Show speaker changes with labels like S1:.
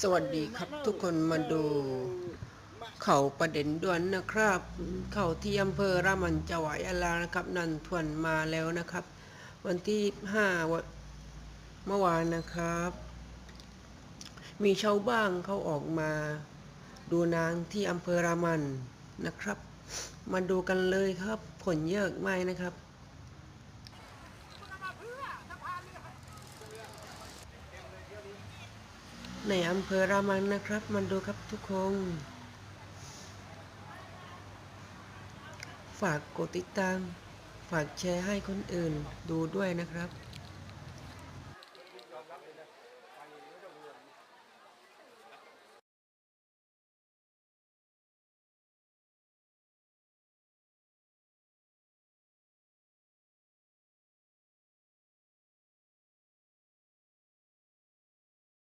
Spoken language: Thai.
S1: สวัสดีครับทุกคนมาดู เขาประเด็นด่วนนะครับ เขาที่อำเภอรามันจังหวัดยะลานะครับ นันทวนมาแล้วนะครับ วันที่ห้าวันเมื่อวานนะครับ มีชาวบ้านเขาออกมา ดูนางที่อำเภอรามันนะครับ มาดูกันเลยครับ ผลเยอะไหมนะครับ ในอำเภอรามันนะครับ มันดูครับทุกคน ฝากกดติดตาม ฝากแชร์ให้คนอื่นดูด้วยนะครับ